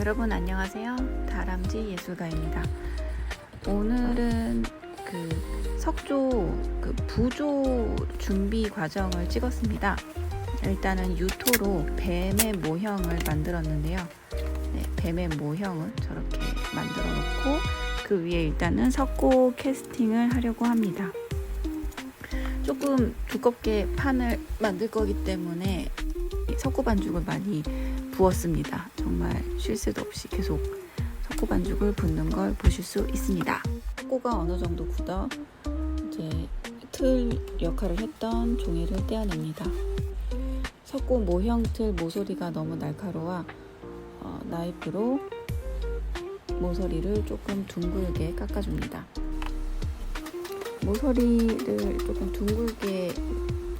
여러분 안녕하세요. 다람쥐 예술가입니다. 오늘은 그 석조 그 부조 준비 과정을 찍었습니다. 일단은 유토로 뱀의 모형을 만들었는데요. 네, 뱀의 모형을 저렇게 만들어 놓고 그 위에 일단은 석고 캐스팅을 하려고 합니다. 조금 두껍게 판을 만들 거기 때문에 이 석고 반죽을 많이 부었습니다. 정말 쉴 새도 없이 계속 석고 반죽을 붓는 걸 보실 수 있습니다. 석고가 어느 정도 굳어 이제 틀 역할을 했던 종이를 떼어냅니다. 석고 모형 틀 모서리가 너무 날카로워 어, 나이프로 모서리를 조금 둥글게 깎아줍니다. 모서리를 조금 둥글게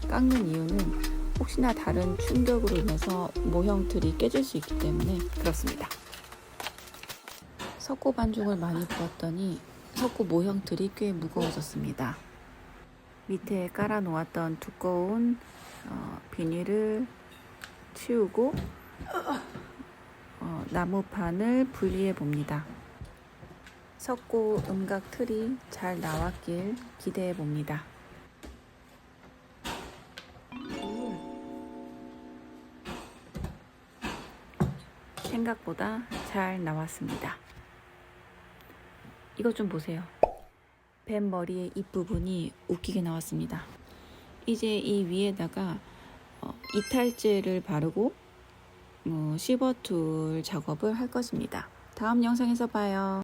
깎는 이유는 혹시나 다른 충격으로 인해서 모형 틀이 깨질 수 있기 때문에 그렇습니다. 석고 반죽을 많이 부었더니 석고 모형 틀이 꽤 무거워졌습니다. 밑에 깔아 놓았던 두꺼운 어, 비닐을 치우고 어, 나무판을 분리해 봅니다. 석고 음각 틀이 잘 나왔길 기대해 봅니다. 생각보다 잘 나왔습니다. 이것 좀 보세요. 뱀 머리의 입부분이 웃기게 나왔습니다. 이제 이 위에다가 어, 이탈제를 바르고 어, 시버툴 작업을 할 것입니다. 다음 영상에서 봐요.